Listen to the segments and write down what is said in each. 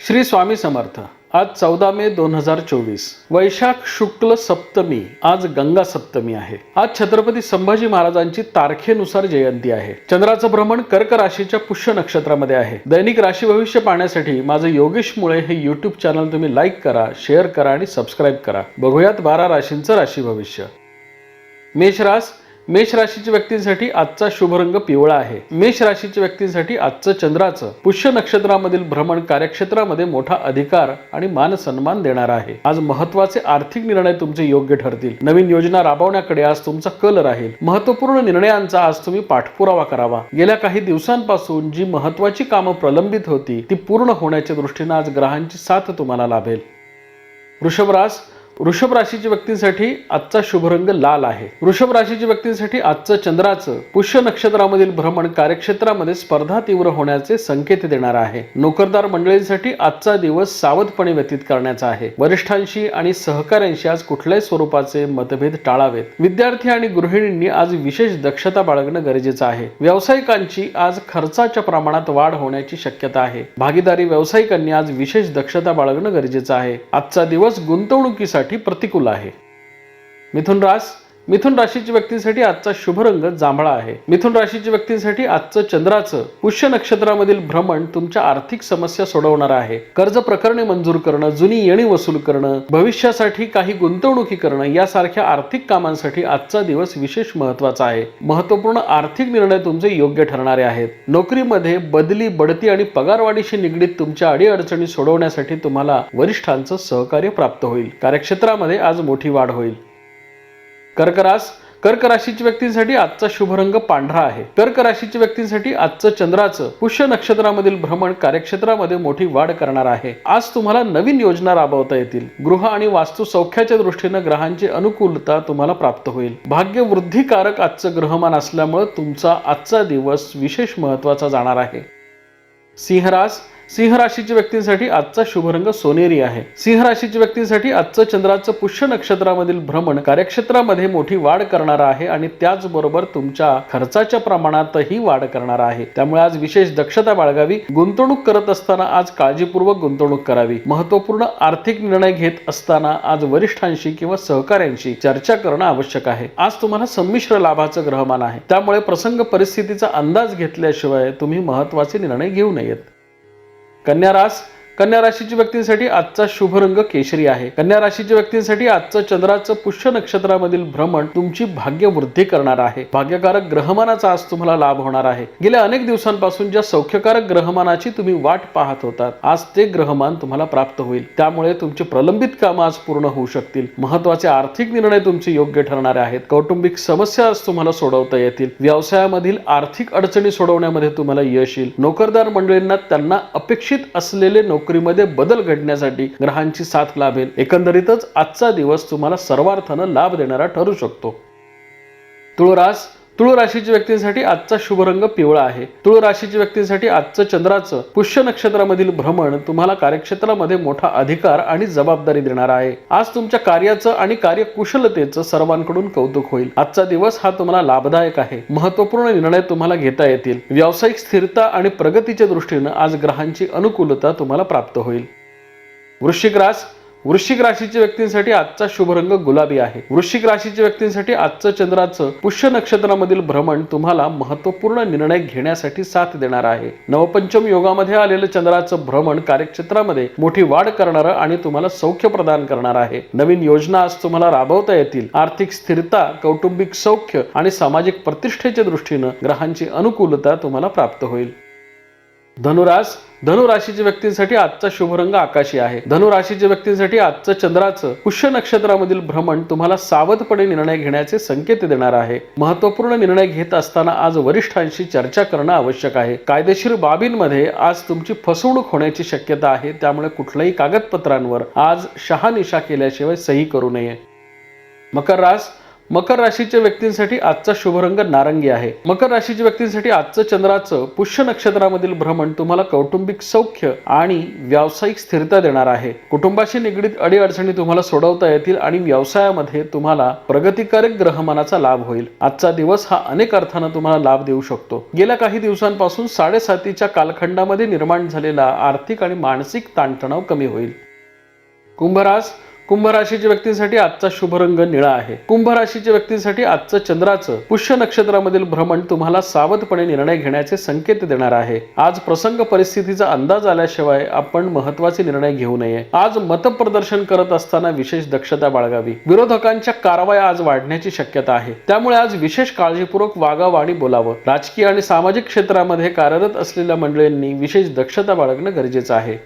श्री स्वामी समर्थ आज चौदा मे दोन हजार चोवीस. वैशाख शुक्ल सप्तमी आज गंगा सप्तमी आहे. आज छत्रपती संभाजी महाराजांची तारखेनुसार जयंती आहे. चंद्राचं भ्रमण कर्क राशीच्या पुष्य नक्षत्रामध्ये आहे. दैनिक राशी भविष्य पाहण्यासाठी माझं योगेश मुळे हे युट्यूब चॅनल तुम्ही लाईक करा शेअर करा आणि सबस्क्राईब करा. बघूयात बारा राशींचं राशी भविष्य. मेषरास मेष राशीच्या व्यक्तींसाठी आजचा शुभ रंग पिवळा आहे. मेष राशीच्या व्यक्तींसाठी आजचं चंद्राचं पुष्य नक्षत्रामधील भ्रमण कार्यक्षेत्रामध्ये मोठा अधिकार आणि मान सन्मान देणार आहे. आज महत्त्वाचे आर्थिक निर्णय तुमचे योग्य ठरतील. नवीन योजना राबवण्याकडे आज तुमचा कल राहील. महत्त्वपूर्ण निर्णयांचा आज तुम्ही पाठपुरावा करावा. गेल्या काही दिवसांपासून जी महत्वाची कामं प्रलंबित होती ती पूर्ण होण्याच्या दृष्टीनं आज ग्रहांची साथ तुम्हाला लाभेल. वृषभरास वृषभ राशीच्या व्यक्तींसाठी आजचा शुभ रंग लाल आहे. वृषभ राशीच्या व्यक्तींसाठी आजचं चंद्राचं पुष्य नक्षत्रामधील भ्रमण कार्यक्षेत्रामध्ये स्पर्धा तीव्र होण्याचे संकेत देणार आहे. नोकरदार मंडळींसाठी आजचा दिवस सावधपणे व्यतीत करण्याचा आहे. वरिष्ठांशी आणि सहकाऱ्यांशी आज कुठल्याही स्वरूपाचे मतभेद टाळावेत. विद्यार्थी आणि गृहिणींनी आज विशेष दक्षता बाळगणं गरजेचं आहे. व्यावसायिकांची आज खर्चाच्या प्रमाणात वाढ होण्याची शक्यता आहे. भागीदारी व्यावसायिकांनी आज विशेष दक्षता बाळगणं गरजेचं आहे. आजचा दिवस गुंतवणुकीसाठी प्रतिकूल आहे. मिथुन रास मिथुन राशीच्या व्यक्तींसाठी आजचा शुभ रंग जांभळा आहे. मिथुन राशीच्या व्यक्तींसाठी आजचं चंद्राचं पुष्य नक्षत्रामधील भ्रमण तुमच्या आर्थिक समस्या सोडवणार आहे. कर्ज प्रकरणे मंजूर करणं जुनी येणी वसूल करणं भविष्यासाठी काही गुंतवणुकी करणं यासारख्या आर्थिक कामांसाठी आजचा दिवस विशेष महत्त्वाचा आहे. महत्त्वपूर्ण आर्थिक निर्णय तुमचे योग्य ठरणारे आहेत. नोकरीमध्ये बदली बढती आणि पगारवाढीशी निगडीत तुमच्या अडीअडचणी सोडवण्यासाठी तुम्हाला वरिष्ठांचं सहकार्य प्राप्त होईल. कार्यक्षेत्रामध्ये आज मोठी वाढ होईल. कर्क रास कर्क राशीच्या व्यक्तींसाठी आजचा शुभ रंग पांढरा आहे. कर्क राशीच्या व्यक्तींसाठी आजचं चंद्राचं पुष्य नक्षत्रामधील भ्रमण कार्यक्षेत्रामध्ये मोठी वाढ करणार आहे. आज तुम्हाला नवीन योजना राबवता येतील. गृह आणि वास्तू सौख्याच्या दृष्टीनं ग्रहांची अनुकूलता तुम्हाला प्राप्त होईल. भाग्य वृद्धिकारक आजचं ग्रहमान असल्यामुळे तुमचा आजचा दिवस विशेष महत्त्वाचा जाणार आहे. सिंहरास. सिंह राशीच्या व्यक्तींसाठी आजचा शुभ रंग सोनेरी आहे. सिंह राशीच्या व्यक्तींसाठी आजचं चंद्राचं पुष्य नक्षत्रामधील भ्रमण कार्यक्षेत्रामध्ये मोठी वाढ करणार आहे आणि त्याचबरोबर तुमच्या खर्चाच्या प्रमाणातही वाढ करणार आहे. त्यामुळे आज विशेष दक्षता बाळगावी. गुंतवणूक करत असताना आज काळजीपूर्वक गुंतवणूक करावी. महत्त्वपूर्ण आर्थिक निर्णय घेत असताना आज वरिष्ठांशी किंवा सहकाऱ्यांशी चर्चा करणं आवश्यक आहे. आज तुम्हाला संमिश्र लाभाचं ग्रहमान आहे. त्यामुळे प्रसंग परिस्थितीचा अंदाज घेतल्याशिवाय तुम्ही महत्त्वाचे निर्णय घेऊ नयेत. कन्या रास कन्या राशीच्या व्यक्तींसाठी आजचा शुभ रंग केशरी आहे. कन्या राशीच्या व्यक्तींसाठी आजचं चंद्राचं पुष्य नक्षत्रामधील भ्रमण तुमची भाग्य वृद्धी करणार आहे. भाग्यकारक ग्रहमानाचा आज तुम्हाला लाभ होणार आहे. गेल्या अनेक दिवसांपासून ज्या सौख्यकारक ग्रहमानाची तुम्ही वाट पाहत होतात आज ते ग्रहमान तुम्हाला प्राप्त होईल. त्यामुळे तुमची प्रलंबित कामं आज पूर्ण होऊ शकतील. महत्त्वाचे आर्थिक निर्णय तुमचे योग्य ठरणारे आहेत. कौटुंबिक समस्या आज तुम्हाला सोडवता येतील. व्यवसायामधील आर्थिक अडचणी सोडवण्यामध्ये तुम्हाला यश येईल. नोकरदार मंडळींना त्यांना अपेक्षित असलेले नोकरीमध्ये बदल घडण्यासाठी ग्रहांची साथ लाभेल. एकंदरीतच आजचा दिवस तुम्हाला सर्वार्थानं लाभ देणारा ठरू शकतो. तुळरास तुळ राशीच्या व्यक्तींसाठी आजचा शुभ रंग पिवळा आहे. तुळ राशीच्या व्यक्तींसाठी आजचं चंद्राचं पुष्य नक्षत्रामधील भ्रमण तुम्हाला कार्यक्षेत्रामध्ये मोठा अधिकार आणि जबाबदारी देणार आहे. आज तुमच्या कार्याचं आणि कार्यकुशलतेचं सर्वांकडून कौतुक होईल. आजचा दिवस हा तुम्हाला लाभदायक आहे. महत्त्वपूर्ण निर्णय तुम्हाला घेता येतील. व्यावसायिक स्थिरता आणि प्रगतीच्या दृष्टीनं आज ग्रहांची अनुकूलता तुम्हाला प्राप्त होईल. वृश्चिक रास वृश्चिक राशीच्या व्यक्तींसाठी आजचा शुभ रंग गुलाबी आहे. वृश्चिक राशीच्या व्यक्तींसाठी आजचं चंद्राचं पुष्य नक्षत्रामधील भ्रमण तुम्हाला महत्त्वपूर्ण निर्णय घेण्यासाठी साथ देणार आहे. नवपंचम योगामध्ये आलेलं चंद्राचं भ्रमण कार्यक्षेत्रामध्ये मोठी वाढ करणारं आणि तुम्हाला सौख्य प्रदान करणार आहे. नवीन योजना आज तुम्हाला राबवता येतील. आर्थिक स्थिरता कौटुंबिक सौख्य आणि सामाजिक प्रतिष्ठेच्या दृष्टीनं ग्रहांची अनुकूलता तुम्हाला प्राप्त होईल. धनुरास धनुराशीच्या व्यक्तींसाठी आजचा शुभ रंग आकाशी आहे. धनुराशीच्या व्यक्तींसाठी आजचं चंद्राचं पुष्य नक्षत्रामधील भ्रमण तुम्हाला सावधपणे निर्णय घेण्याचे संकेत देणार आहे. महत्त्वपूर्ण निर्णय घेत असताना आज वरिष्ठांशी चर्चा करणं आवश्यक आहे. कायदेशीर बाबींमध्ये आज तुमची फसवणूक होण्याची शक्यता आहे त्यामुळे कुठल्याही कागदपत्रांवर आज शहानिशा केल्याशिवाय सही करू नये. मकर रास मकर राशीच्या व्यक्तींसाठी आजचा शुभ रंग नारंगी आहे. मकर राशीच्या व्यक्तींसाठी आजचं चंद्राचं पुष्य नक्षत्रामधील भ्रमण तुम्हाला कौटुंबिक सौख्य आणि व्यावसायिक स्थिरता देणार आहे. कुटुंबाशी निगडीत अडीअडचणी तुम्हाला सोडवता येतील आणि व्यवसायामध्ये तुम्हाला प्रगतिकारक ग्रहमानाचा लाभ होईल. आजचा दिवस हा अनेक अर्थानं तुम्हाला लाभ देऊ शकतो. गेल्या काही दिवसांपासून साडेसातीच्या कालखंडामध्ये निर्माण झालेला आर्थिक आणि मानसिक ताणतणाव कमी होईल. कुंभरास कुंभ राशीच्या व्यक्तींसाठी आजचा शुभ रंग निळा आहे. कुंभ राशीच्या व्यक्तींसाठी आजचं चंद्राचं पुष्य नक्षत्रामधील भ्रमण तुम्हाला सावधपणे निर्णय घेण्याचे संकेत देणार आहे. आज प्रसंग परिस्थितीचा अंदाज आल्याशिवाय आपण महत्त्वाचे निर्णय घेऊ नये. आज मतप्रदर्शन करत असताना विशेष दक्षता बाळगावी. विरोधकांच्या कारवाया आज वाढण्याची शक्यता आहे. त्यामुळे आज विशेष काळजीपूर्वक वागावं आणि बोलावं. राजकीय आणि सामाजिक क्षेत्रामध्ये कार्यरत असलेल्या मंडळींनी विशेष दक्षता बाळगणं गरजेचं आहे.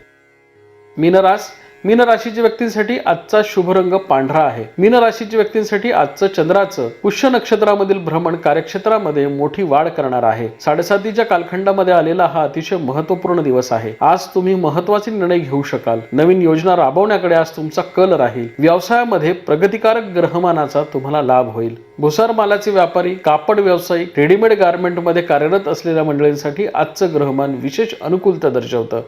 मीनरास मीन राशीच्या व्यक्तींसाठी आजचा शुभ रंग पांढरा आहे. मीन राशीच्या व्यक्तींसाठी आजचं चंद्राचं पुष्य नक्षत्रामधील भ्रमण कार्यक्षेत्रामध्ये मोठी वाढ करणार आहे. साडेसातीच्या कालखंडामध्ये आलेला हा अतिशय महत्त्वपूर्ण दिवस आहे. आज तुम्ही महत्त्वाचे निर्णय घेऊ शकाल. नवीन योजना राबवण्याकडे आज तुमचा कल राहील. व्यवसायामध्ये प्रगतिकारक ग्रहमानाचा तुम्हाला लाभ होईल. भुसार मालाचे व्यापारी कापड व्यावसायिक रेडीमेड गार्मेंटमध्ये कार्यरत असलेल्या मंडळींसाठी आजचं ग्रहमान विशेष अनुकूलता दर्शवतं.